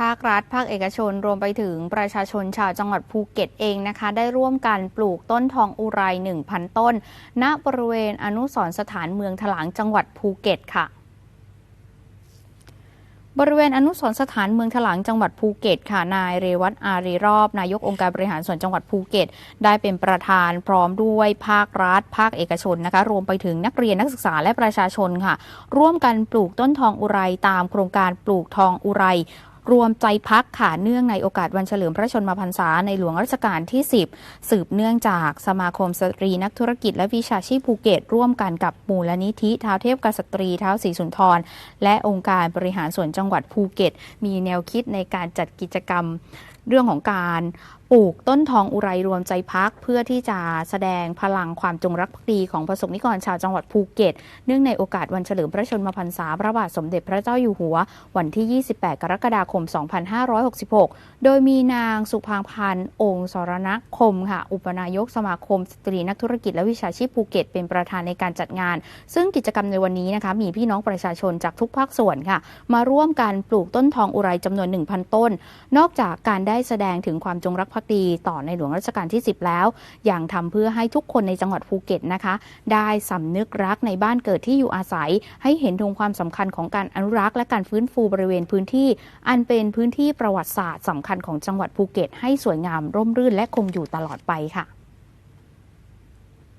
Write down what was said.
ภาครัฐ ภาคเอกชน รวมไปถึงประชาชนชาวจังหวัดภูเก็ตเองนะคะ ได้ร่วมกันปลูกต้นทองอุไร 1,000 ต้น ณบริเวณอนุสรสถานเมืองถลางจังหวัดภูเก็ตค่ะบริเวณอนุสรสถานเมืองถลางจังหวัดภูเก็ตค่ะนายเรวัตอารีรอบ นายกองค์การบริหารส่วนจังหวัดภูเก็ต ได้เป็นประธานพร้อมด้วยภาครัฐ ภาคเอกชนนะคะรวมไปถึงนักเรียนนักศึกษาและประชาชนค่ะ ร่วมกันปลูกต้นทองอุไรตามโครงการปลูกทองอุไร รวมใจพักค่ะเนื่องในโอกาสวันเฉลิมพระชนมพรรษาในหลวงรัชกาลที่ 10 สืบเนื่องจากสมาคมสตรีนักธุรกิจและวิชาชีพภูเก็ต ร่วมกันกับมูลนิธิท้าวเทพกษัตรีท้าวศรีสุนทร และองค์การบริหารส่วนจังหวัดภูเก็ต มีแนวคิดในการจัดกิจกรรม เรื่องของการปลูกต้นทองอุไรรวมใจพัก เพื่อที่จะแสดงพลังความจงรักภักดีของประสบนิกรชาวจังหวัดภูเก็ต เนื่องในโอกาสวันเฉลิมพระชนมพรรษาพระบาทสมเด็จพระเจ้าอยู่หัว วันที่ 28 กรกฎาคม 2566 โดยมีนางสุภางพันธ์องค์สรณคมค่ะ อุปนายกสมาคม สตรีนักธุรกิจและวิชาชีพภูเก็ต เป็นประธานในการจัดงาน ซึ่งกิจกรรมในวันนี้นะคะมีพี่น้องประชาชนจากทุกภาคส่วนค่ะ มาร่วมกันปลูกต้นทองอุไรจำนวน 1,000 ต้น นอกจากการได้แสดงถึงความจงรักภักดีต่อในหลวงรัชกาลที่ 10 แล้ว อย่างทำเพื่อให้ทุกคนในจังหวัดภูเก็ตนะคะ ได้สำนึกรักในบ้านเกิดที่อยู่อาศัย ให้เห็นถึงความสำคัญของการอนุรักษ์และการฟื้นฟูบริเวณพื้นที่ อันเป็นพื้นที่ประวัติศาสตร์สำคัญของจังหวัดภูเก็ต ให้สวยงามร่มรื่นและคงอยู่ตลอดไปค่ะ